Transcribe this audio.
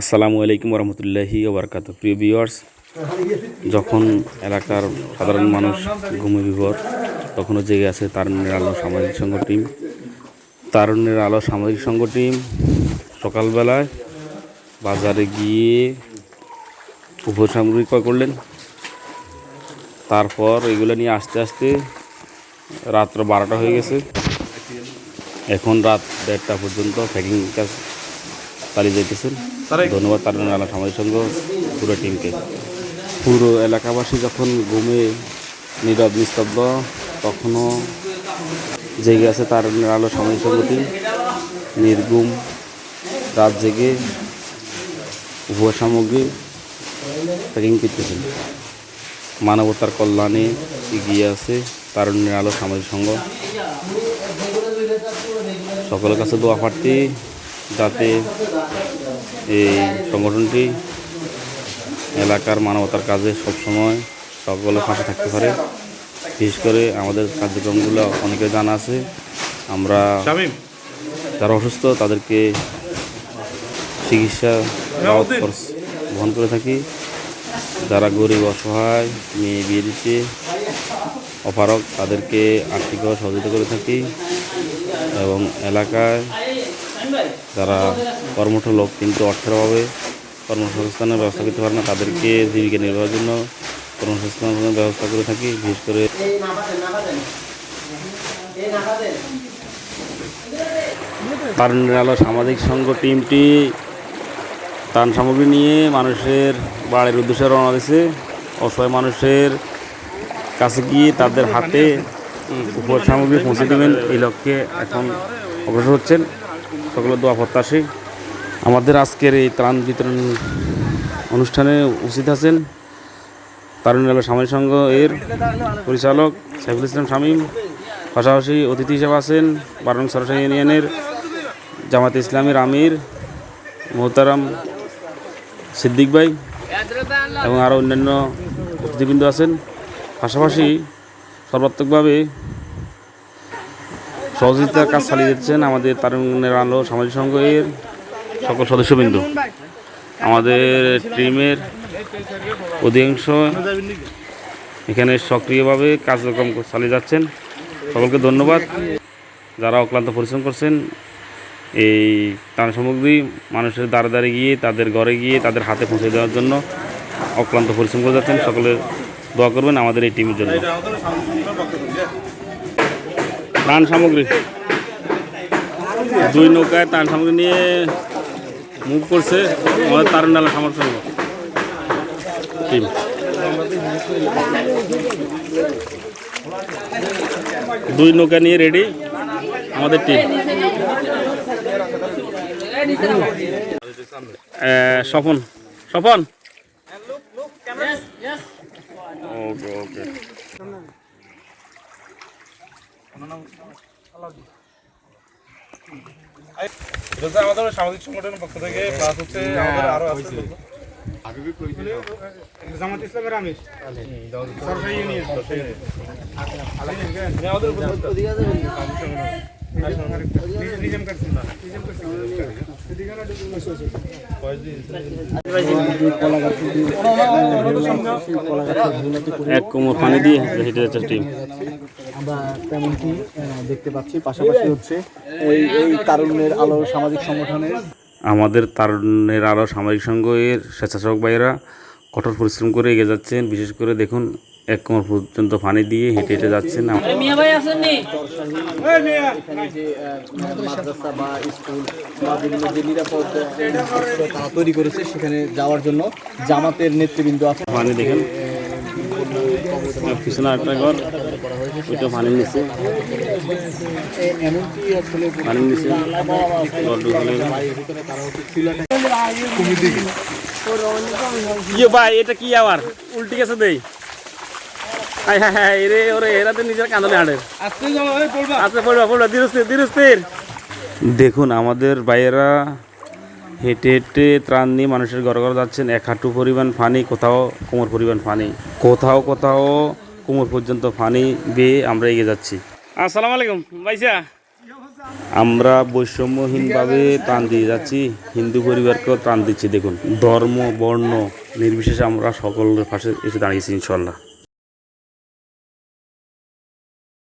আসসালামু আলাইকুম রহমতুল্লাহি ওবরকাত প্রিয় ভিউয়ার্স, যখন এলাকার সাধারণ মানুষ ঘুমে বিভোর, তখনও জেগে আছে তারুণের আলো সামাজিক সংঘ টিম। তারুণ্যের আলো সামাজিক সংঘ টিম সকালবেলায় বাজারে গিয়ে উপসামগ্রী ক্রয় করলেন। তারপর এগুলো নিয়ে আস্তে আস্তে রাত্র বারোটা হয়ে গেছে। এখন রাত দেড়টা পর্যন্ত প্যাকিং কাজ চালিয়ে যাইতেছেন। ধন্যবাদ তার আলা সামাজিক সংঘ পুরো টিমকে পুরো এলাকাবাসী যখন ঘুমে নীরব নিস্তব্ধ তখনও জেগে আছে তার আলো সামাজিক সংঘ টিম নির্গুম রাত জেগে উপহার সামগ্রী প্যাকিং করতেছেন। মানবতার কল্যাণে এগিয়ে আছে তারুণ্যের আলো সামাজিক সংঘ সকলের কাছে দোয়া প্রার্থী। যাতে এই সংগঠনটি এলাকার মানবতার কাজে সবসময় সকলের পাশে থাকতে পারে। বিশেষ করে আমাদের কার্যক্রমগুলো অনেকে জানা আছে। আমরা যারা অসুস্থ তাদেরকে চিকিৎসা খরচ বহন করে থাকি। যারা গরিব অসহায় মেয়ে বিয়ে দিচ্ছে অপারক তাদেরকে আর্থিকভাবে সহযোগিতা করে থাকি। এবং এলাকায় যারা কর্মঠ লোক কিন্তু অর্থের অভাবে কর্মসংস্থানের ব্যবস্থা করতে পারে না তাদেরকে জীবিকা নির্বাহের জন্য কর্মসংস্থানের ব্যবস্থা করে থাকি বিশেষ করে তারুণ্যের আলো সামাজিক সংঘ টিমটি ত্রাণ সামগ্রী নিয়ে মানুষের বাড়ির উদ্দেশ্যে রওনা দিয়েছে অসহায় মানুষের কাছে গিয়ে তাদের হাতে উপহার সামগ্রী পৌঁছে দেবেন। এই লক্ষ্যে এখন অগ্রসর হচ্ছেন। সকলের দোয়া প্রত্যাশী। আমাদের আজকের এই ত্রাণ বিতরণ অনুষ্ঠানে উপস্থিত আছেন তারুণ আলো সামাজিক সংঘ এর পরিচালক সাইফুল ইসলাম শামীম, পাশাপাশি অতিথি হিসেবে আছেন বারং সরসাই ইউনিয়নের জামাতে ইসলামের আমির মোহতারাম সিদ্দিক ভাই এবং আরও অন্যান্য অতিথিবৃন্দ আছেন। পাশাপাশি সর্বাত্মকভাবে সহযোগিতার কাজ চালিয়ে যাচ্ছেন আমাদের তারুণের আলো, সামাজিক সংঘ এর সকল সদস্যবৃন্দ। আমাদের টিমের অধিকাংশ এখানে সক্রিয়ভাবে কার্যক্রম চালিয়ে যাচ্ছেন। সকলকে ধন্যবাদ। যারা অক্লান্ত পরিশ্রম করছেন, এই ত্রাণ সামগ্রী মানুষের দ্বারে দ্বারে গিয়ে, তাদের ঘরে গিয়ে, তাদের হাতে পৌঁছে দেওয়ার জন্য অক্লান্ত পরিশ্রম করে যাচ্ছেন। সকলে দোয়া করবেন আমাদের এই টিমের জন্য। ত্রাণ সামগ্রী। দুই নৌকায় ত্রাণ সামগ্রী নিয়ে মুভ করছে আমাদের তারুণালা সামর্থ্য টিম। দুই নৌকা নিয়ে রেডি আমাদের team. Swapan. Swapan? Okay okay এটা আমাদের সামাজিক সংগঠনের পক্ষ থেকে প্লাস হচ্ছে আমাদের আরও আছে। জামাত ইসলামের আমির। সরকারি ইউনিয়ন। আমাদের নিজাম কাটছেন না নিজাম এক কোমর পানি দিয়ে হেঁটে যাচ্ছে টিম আমরা তেমনটি দেখতে পাচ্ছি। পাশাপাশি হচ্ছে এই এই তারুণ্যের আলো সামাজিক সংগঠনের। আমাদের তারুণের আলো সামাজিক সংঘ এর স্বেচ্ছাসেবক ভাইয়েরা কঠোর পরিশ্রম করে এগিয়ে যাচ্ছেন। বিশেষ করে দেখুন এক কোমর পর্যন্ত পানি দিয়ে হেঁটে হেঁটে যাচ্ছেন। তৈরি করেছে সেখানে যাওয়ার জন্য জামাতের নেতৃবৃন্দ আছে পানি দেখেন। পিছনে একটা ঘর ওইটা পানির নিচে এ- এমনকি পানির নিচে ইয়ে ভাই এটা কি আবার উল্টি গেছে দেই। হাই হাই হাই রে ওরে এরা তো নিজের কান্দনে হাঁটের আচ্ছা পড়বা পড়বা ধীরস্থির ধীরস্থির দেখুন আমাদের ভাইয়েরা হেঁটে হেঁটে ত্রাণ নিয়ে মানুষের ঘরে ঘরে যাচ্ছেন। এক হাঁটু পরিমাণ পানি কোথাও কোমর পরিমাণ পানি। কোথাও কোথাও কোমর পর্যন্ত পানি বেয়ে আমরা এগিয়ে যাচ্ছি। আসসালামু আলাইকুম ভাইসা। আমরা বৈষম্যহীনভাবে ত্রাণ দিয়ে যাচ্ছি। হিন্দু পরিবারকেও ত্রাণ দিচ্ছি দেখুন। ধর্ম বর্ণ নির্বিশেষে আমরা সকলের পাশে এসে দাঁড়িয়েছি ইনশাল্লাহ।